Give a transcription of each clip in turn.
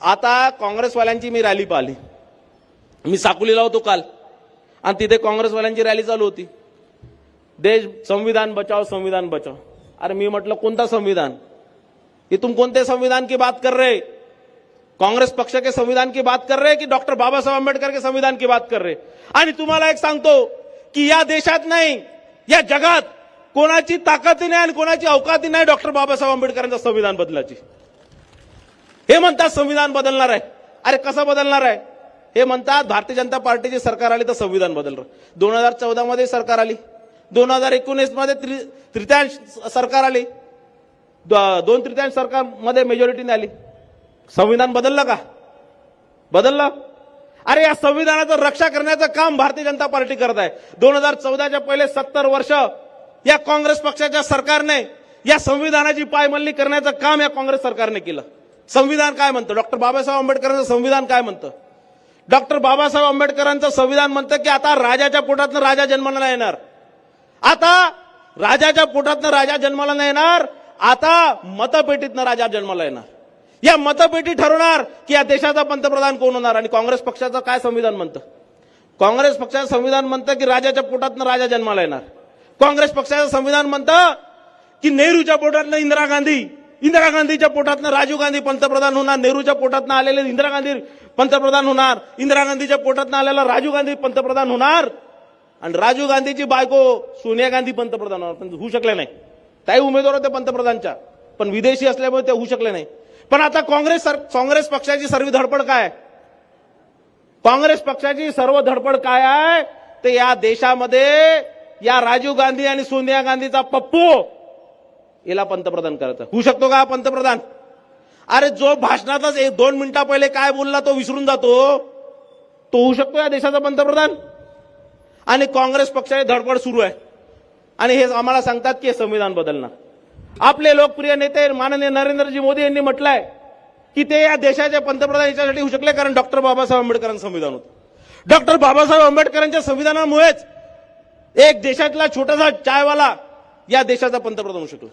आता काँग्रेसवाल्यांची मी रॅली पाहिली. मी साकुलीला होतो काल. आणि तिथे काँग्रेसवाल्यांची रॅली चालू होती. देश संविधान बचाव संविधान बचाव अरे मी म्हटलं कोणता संविधान? ये तुम कोणते संविधान की बात कर रहे काँग्रेस पक्ष के संविधान की बात कर रहे की डॉक्टर बाबासाहेब आंबेडकर के संविधान की बात कर रहे आणि तुम्हाला एक सांगतो की या देशात नाही या जगात कोणाची ताकदी नाही आणि कोणाची अवकाती नाही डॉक्टर बाबासाहेब आंबेडकरांचं संविधान बदलाची हे म्हणतात संविधान बदलणार आहे. अरे कसं बदलणार आहे? हे म्हणतात भारतीय जनता पार्टीची सरकार आली तर संविधान बदलणार दोन हजार चौदा मध्ये सरकार आली. दोन हजार एकोणीसमध्ये त्रि- तृतीयांश सरकार आली. द- दोन तृतीयांश सरकारमध्ये मेजॉरिटीने आली. संविधान बदललं का? बदललं. अरे या संविधानाचं रक्षा करण्याचं काम भारतीय जनता पार्टी करत आहे. दोन हजार चौदाच्या पहिले सत्तर वर्ष या काँग्रेस पक्षाच्या सरकारने या संविधानाची पायमल्ली करण्याचं काम या काँग्रेस सरकारने केलं. संविधान काय म्हणतं? डॉक्टर बाबासाहेब आंबेडकरांचं संविधान काय म्हणतं? डॉक्टर बाबासाहेब आंबेडकरांचं संविधान म्हणतं की आता राजाच्या पोटातनं राजा जन्माला नाही येणार. आता राजाच्या पोटातनं राजा जन्माला नाही येणार आता मतपेटीतनं राजा जन्माला येणार. या मतपेटी ठरवणार की या देशाचा पंतप्रधान कोण होणार आणि काँग्रेस पक्षाचं काय संविधान म्हणतं? काँग्रेस पक्षाचं संविधान म्हणतं की राजाच्या पोटातनं राजा जन्माला येणार. काँग्रेस पक्षाचं संविधान म्हणतं की नेहरूच्या पोटातनं इंदिरा गांधी इंदिरा गांधीच्या पोटातनं राजीव गांधी पंतप्रधान होणार नेहरूच्या पोटातनं आलेले इंदिरा गांधी पंतप्रधान होणार इंदिरा गांधीच्या पोटातनं आलेला राजीव गांधी पंतप्रधान होणार आणि राजीव गांधीची बायको सोनिया गांधी पंतप्रधान होणार. पण होऊ शकले नाही. त्याही उमेदवार होते पंतप्रधानच्या पण विदेशी असल्यामुळे ते होऊ शकले नाही. पण आता काँग्रेस सर काँग्रेस पक्षाची सर्व धडपड काय? काँग्रेस पक्षाची सर्व धडपड काय आहे? ते या देशामध्ये या राजीव गांधी आणि सोनिया गांधीचा पप्पू याला पंतप्रधान करायचं होऊ शकतो का पंतप्रधान? अरे जो भाषणातच एक दोन मिनिटा पहिले काय बोलला तो विसरून जातो. तो होऊ शकतो या देशाचा पंतप्रधान? आणि काँग्रेस पक्षाने धडपड सुरू आहे. आणि हे आम्हाला सांगतात की संविधान बदलणार. आपले लोकप्रिय नेते माननीय नरेंद्रजी मोदी यांनी म्हटलंय की ते या देशाचे पंतप्रधान याच्यासाठी होऊ शकले कारण डॉक्टर बाबासाहेब आंबेडकरांचं संविधान होतं. डॉक्टर बाबासाहेब आंबेडकरांच्या संविधानामुळेच एक देशातला छोटासा चायवाला या देशाचा पंतप्रधान होऊ शकला.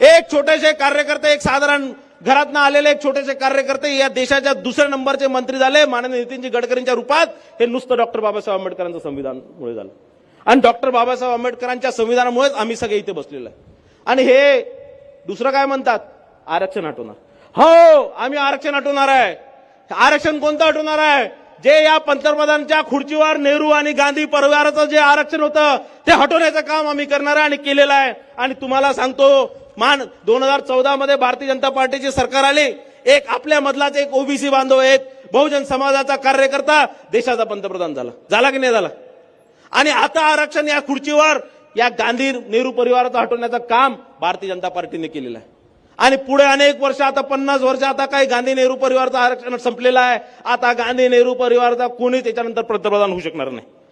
एक छोटेसे कार्यकर्ते एक साधारण घरातनं आलेले एक छोटेसे कार्यकर्ते या देशाच्या दुसऱ्या नंबरचे मंत्री झाले. माननीय नितीनजी गडकरींच्या रूपात हे नुसतं डॉक्टर बाबासाहेब आंबेडकरांचं संविधानमुळे झालं. आणि डॉक्टर बाबासाहेब आंबेडकरांच्या संविधानामुळेच आम्ही सगळे इथे बसलेलो आहे. आणि हे दुसरं काय म्हणतात? आरक्षण हटवणार हो आम्ही आरक्षण हटवणार आहे. आरक्षण कोणतं हटवणार आहे? जे या पंतप्रधानांच्या खुर्चीवर नेहरू आणि गांधी परिवाराचं जे आरक्षण होतं ते हटवण्याचं काम आम्ही करणार आहे आणि केलेलं आहे. आणि तुम्हाला सांगतो मान दोन हजार चौदा मध्ये भारतीय जनता पार्टीची सरकार आली. एक आपल्या मधलाच एक ओबीसी बांधव आहेत. बहुजन समाजाचा कार्यकर्ता देशाचा पंतप्रधान झाला. झाला की नाही झाला? आणि आता आरक्षण या खुर्चीवर या गांधी नेहरू परिवाराचं हटवण्याचं काम भारतीय जनता पार्टीने केलेलं आहे. आणि पुढे अनेक वर्ष आता पन्नास वर्ष आता काही गांधी नेहरू परिवाराचं आरक्षण संपलेलं आहे. आता गांधी नेहरू परिवाराचा कोणी त्याच्यानंतर पंतप्रधान होऊ शकणार नाही.